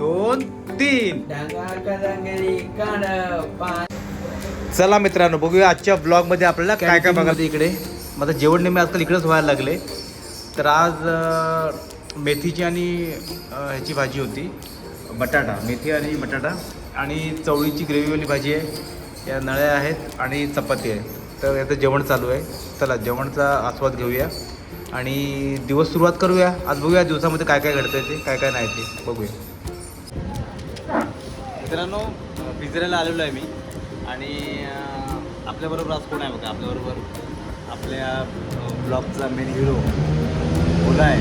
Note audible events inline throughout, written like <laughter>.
दोन तीन. चला मित्रांनो बघूया आजच्या ब्लॉगमध्ये आपल्याला काय काय बघायचं इकडे. माझं जेवण नेहमी आजकाल इकडेच व्हायला लागले. तर आज मेथीची आणि ह्याची भाजी होती. बटाटा मेथी आणि बटाटा. आणि चवळीची ग्रेव्हीवाली भाजी आहे. या नळ्या आहेत आणि चपाती आहे. तर याचं जेवण चालू आहे. चला जेवणचा आस्वाद घेऊया. आणि दिवस सुरुवात करूया. आज बघूया दिवसामध्ये काय काय घडतंय ते काय काय नाही ते. बघूया. मित्रांनो पिंजऱ्याला आलेलो आहे मी. आणि आपल्याबरोबर आज कोण आहे बघा? आपल्याबरोबर आपल्या ब्लॉगचा मेन हिरो ओला आहे.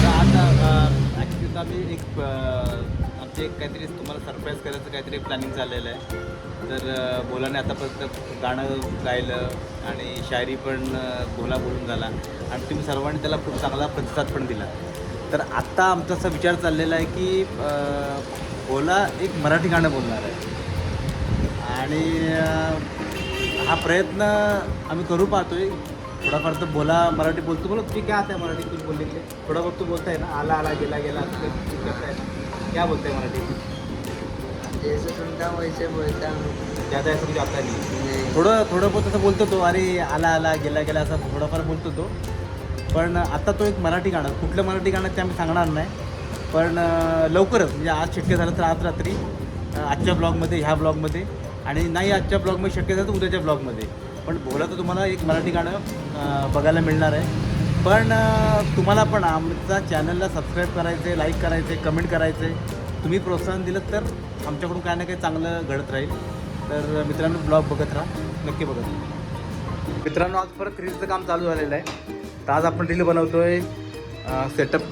तर आता ॲक्च्युली आम्ही एक आमचे एक काहीतरी तुम्हाला सरप्राईज करायचं काहीतरी प्लॅनिंग चाललेलं आहे. तर बोलाने आतापर्यंत गाणं गायलं आणि शायरी पण बोला बोलून झाला. आणि तुम्ही सर्वांनी त्याला खूप चांगला प्रतिसाद पण दिला. तर आत्ता आमचा असा विचार चाललेला आहे की बोला एक मराठी गाणं बोलणार आहे. आणि हा प्रयत्न आम्ही करू पाहतोय. थोडाफार तर बोला मराठी बोलतो. बोलो तुम्ही क्या आता मराठी कुछ बोलने के लिए थोड़ा बहुत तो बोलता है ना? आला आला गेला गेला असं कर- कुछ करता ना? क्या बोलते हैं मराठी? जैसे सुनता वैसे बोलता हूँ। ज़्यादा ऐसा कुछ आता नहीं. थोडं थोडं बहुत असं बोलतो तो. अरे आला आला गेला गेला असं थोडंफार बोलतो तो. पण आता तो एक मराठी गाणं कुठलं मराठी गाणं ते आम्ही सांगणार नाही. पण लवकरच म्हणजे आज शक्य झालं तर आज रात्री आजच्या ब्लॉगमध्ये ह्या ब्लॉगमध्ये. आणि नाही आजच्या ब्लॉगमध्ये शक्य झालं तर उद्याच्या ब्लॉगमध्ये. पण भोला तर तुम्हाला एक मराठी गाणं बघायला मिळणार आहे. पण तुम्हाला पण आमच्या चॅनलला सबस्क्राईब करायचं आहे लाईक करायचं आहे कमेंट करायचं आहे तुम्ही प्रोत्साहन दिलं तर आमच्याकडून काय ना काही चांगलं घडत राहील. तर मित्रांनो ब्लॉग बघत राहा. नक्की बघत राहा. मित्रांनो आज परत रीलचं काम चालू झालेलं आहे. तर आज आपण रील बनवतो आहे सेटअप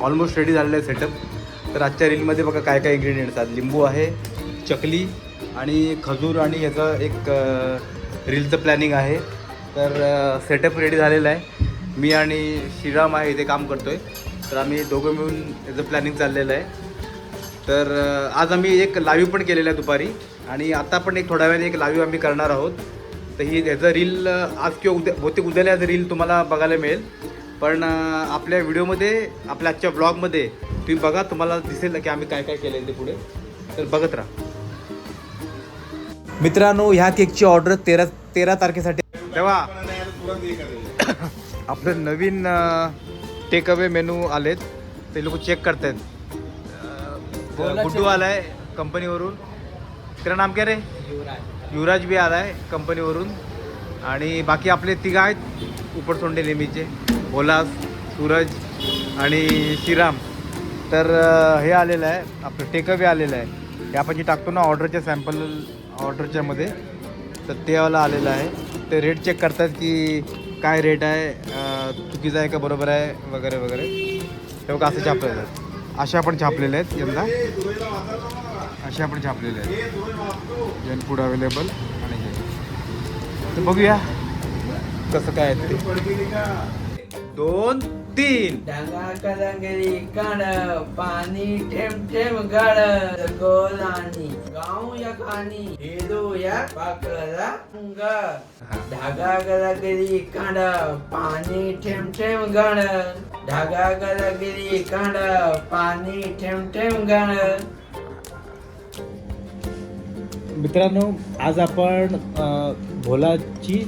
ऑलमोस्ट रेडी झालेलं आहे सेटअप तर आजच्या रीलमध्ये बघा काय काय इन्ग्रेडियंट्स आहेत. लिंबू आहे चकली आणि खजूर आणि ह्याचं एक रीलचं प्लॅनिंग आहे. तर सेटअप रेडी झालेलं आहे. मी आणि श्रीराम आहे इथे काम करतो आहे तर आम्ही दोघं मिळून याचं प्लॅनिंग चाललेलं आहे. तर आज आम्ही एक लाईव्ह पण केलेलं आहे दुपारी. आणि आता पण एक थोड्या वेळाने एक लाईव्ह आम्ही करणार आहोत. तर ही याचं रील आज किंवा उद्या बहुतेक उद्याला याचं रील तुम्हाला बघायला मिळेल. पण आपल्या व्हिडिओमध्ये आपल्या आजच्या ब्लॉगमध्ये तुम्ही बघा तुम्हाला दिसेल की आम्ही काय काय केलं ते पुढे. तर बघत राहा. मित्रांनो ह्या केकची ऑर्डर तेरा तेरा तारखेसाठी. तेव्हा <coughs> आपलं नवीन टेक अवे मेनू आलेत. ते लोक चेक करतायत. गुड्डू आलाय कंपनीवरून. तेरा नाम क्या रे? युवराज. बी आलाय कंपनीवरून. आणि बाकी आपले तिघ आहेत उपरसोंडे नेहमीचे. ओला सूरज आणि श्रीराम. तर हे आलेलं आहे आपलं टेकअवे आलेलं आहे. हे आपण जे टाकतो ना ऑर्डरच्या सॅम्पल ऑर्डरच्या मध्ये तर ते वाला आलेलं आहे. ते रेट चेक करतात की काय रेट आहे चुकीचं आहे का बरोबर आहे वगैरे वगैरे. ते बघा असं छापलेलं आहे. अशा आपण छापलेले आहेत यंदा. अशा आपण छापलेले आहेत. जन फूड अवेलेबल आणि हे. तर बघूया कसं काय आहे ते. दोन तीन. डांगा कलांगरी काढ पाणी ठेम ठेम गाड गोलानी गाव या खाणी हिरो या पाकळला मुंगा धागा गलागिरी काढ पाणी ठेम ठेम गाड धागा गलागिरी काढ पाणी ठेम ठेम गाड मित्रांनो आज आपण अ, भोलाची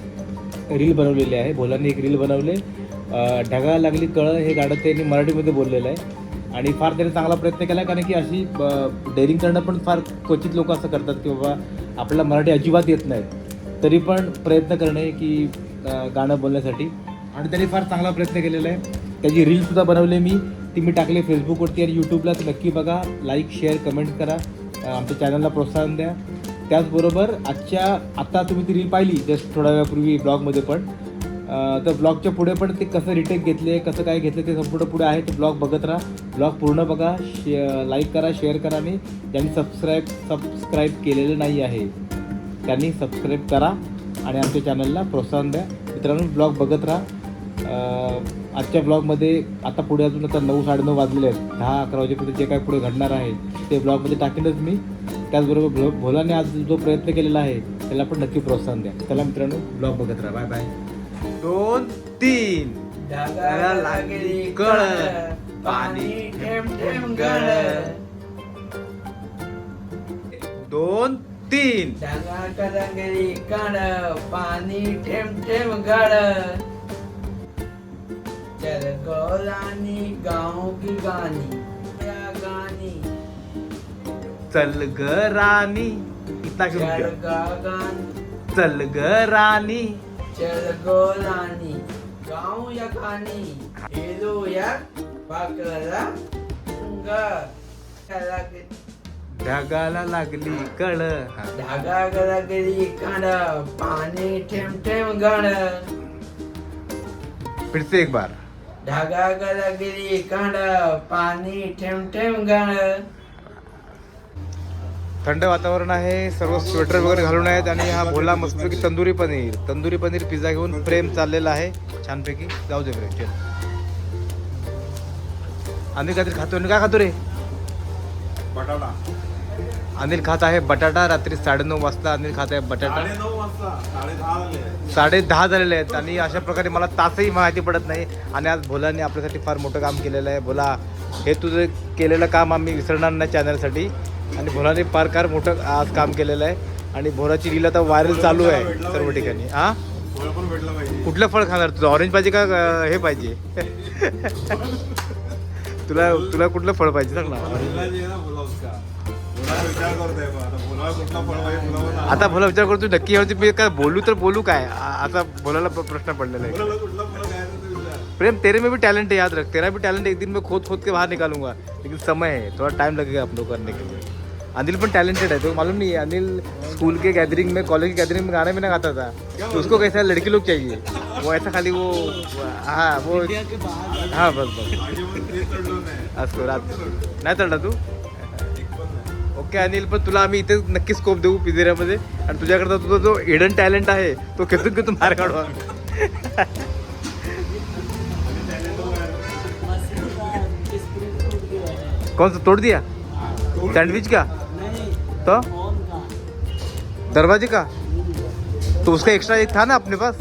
रील बनवलेली आहे. भोलाने एक रील बनवले. ढगाला लागली कळं हे गाणं त्यांनी मराठीमध्ये बोललेलं आहे. आणि फार त्याने चांगला प्रयत्न केला कारण की अशी डेअरिंग करणं पण फार क्वचित लोक असं करतात की बाबा आपल्याला मराठी अजिबात येत नाही. तरी पण प्रयत्न करणे की गाणं बोलण्यासाठी. आणि त्यांनी फार चांगला प्रयत्न केलेला आहे. त्याची रीलसुद्धा बनवले मी. ती मी टाकली फेसबुकवरती आणि यूट्यूबला तर नक्की बघा लाईक शेअर कमेंट करा. आमच्या चॅनलला प्रोत्साहन द्या. त्याचबरोबर आजच्या आत्ता तुम्ही ती रील पाहिली जस्ट थोड्या वेळापूर्वी ब्लॉगमध्ये पण. तर ब्लॉगच्या पुढे पण ते कसं रिटेक घेतले कसं काय घेतलं ते संपूर्ण पुढे आहे ते ब्लॉग बघत राहा. ब्लॉग पूर्ण बघा शे लाईक करा शेअर करा आणि ज्यांनी सबस्क्राईब सबस्क्राईब केलेलं नाही आहे त्यांनी सबस्क्राईब करा आणि आमच्या चॅनलला प्रोत्साहन द्या. मित्रांनो ब्लॉग बघत राहा. आजच्या ब्लॉगमध्ये आता पुढे अजून आता नऊ साडेनऊ वाजलेले आहेत. दहा अकरा वाजेपर्यंत जे काय पुढे घडणार आहे ते ब्लॉगमध्ये टाकेनच मी. त्याचबरोबर भो भोलाने आज जो प्रयत्न केलेला आहे त्याला पण नक्की प्रोत्साहन द्या. चला मित्रांनो ब्लॉग बघत राहा. Bye bye. दोन तीन. धागा गलागिरी कळ. पाणी ठेम ठेम गळ दोन तीन. ढगा करंगळी काढ पाणी ठेम ठेम गळ चल गोलानी गाँव की या गानी चल ग राणी. इतना चल ग राणी. चल गोलानी गाँव या गानी हेलो या पाकला गा ढगाला लागली कळ. धागा गळगळी काढ पाणी ठेम ठेम गळ. फिर से एक बार. धागा गळगळी काढ पाणी ठेम ठेम गळ. थंड वातावरण आहे सर्व स्वेटर वगैरे घालून आहेत आणि हा भोला मस्तपैकी तंदुरी पनीर तंदुरी पनीर पिझ्झा घेऊन प्रेम चाललेला आहे. छानपैकी. जाऊ दे प्रेम चल. अनिल काहीतरी खातो आणि काय खातो रे? बटाटा. अनिल खात आहे बटाटा. रात्री साडेनऊ वाजता अनिल खात आहे बटाटा. साडे दहा झालेले आहेत आणि अशा प्रकारे मला तासही माहिती पडत नाही आणि आज भोलाने आपल्यासाठी फार मोठं काम केलेलं आहे. भोला हे तुझं केलेलं काम आम्ही विसरणार नाही चॅनलसाठी आणि भोराने फार फार मोठं आज काम केलेलं आहे. आणि भोराची रील आता व्हायरल चालू आहे सर्व ठिकाणी. हा? कुठलं फळ खाणार तुझं ऑरेंज पाहिजे का हे पाहिजे? <laughs> तुला तुला कुठलं फळ पाहिजे? सांग ना. आता भोला विचार करतो नक्की म्हणजे मी काय बोलू तर बोलू काय? आता बोलायला प्रश्न पडलेला आहे. प्रेम तेरे में भी टैलेंट है याद रख. तेरा भी टैलेंट एक दिन मैं खोद खोद के बाहर निकालूंगा. लेकिन समय है थोड़ा टाइम लगेगा आप लोग करने के लिए. अनिल पण टैलेंटेड है तो मालूम नहीं है अनिल स्कूल के गैदरिंग में कॉलेज के गैदरिंग में गाने भी ना गाता था. तो उसको कैसा लड़की लोग चाहिए? वो ऐसा खाली वो हाँ वो हाँ। बस बस। ते रात नाही चढला तू? ओके अनिल पण तुला आम्ही इथे नक्की स्कोप देऊ पिझेऱ्यामध्ये. आणि तुझ्याकडचा तुझा जो हिडन टॅलेंट आहे. तो खेचून खेचून बाहेर काढू कौन सा तोड़ दिया? सैंडविच का? तो? दरवाजे का? तो उसका एक्स्ट्रा एक था ना अपने पास?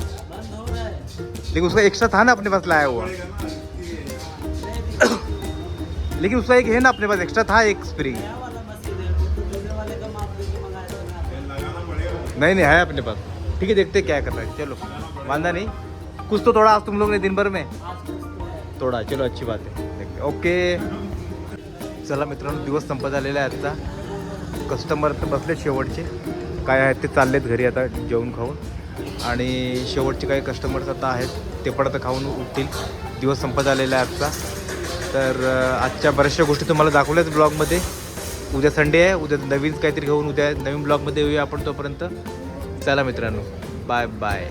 लेकिन उसका एक्स्ट्रा था ना अपने पास लाया हुआ। लेकिन उसका एक है ना अपने पास एक्स्ट्रा था एक स्प्रिंग नहीं नहीं है अपने पास। ठीक है देखते हैं क्या कर रहा है। चलो वांदा नहीं। कुछ तो थोड़ा आज तुम लोग ने दिन भर में। थोडा चलो अच्छी बात आहे ओके। चला मित्रांनो दिवस संपत आलेला आहे आजचा। कस्टमर तर बसले शेवटचे. काय आहेत ते चाललेत घरी आता जेवण खाऊन. आणि शेवटचे काही कस्टमर्स आता आहेत ते पण आता खाऊन उठतील. दिवस संपत आलेला आहे आजचा. तर आजच्या बऱ्याचशा गोष्टी तुम्हाला दाखवल्याच ब्लॉगमध्ये उद्या संडे आहे उद्या नवीन काहीतरी घेऊन उद्या नवीन ब्लॉगमध्ये येऊया आपण तोपर्यंत. चला मित्रांनो बाय बाय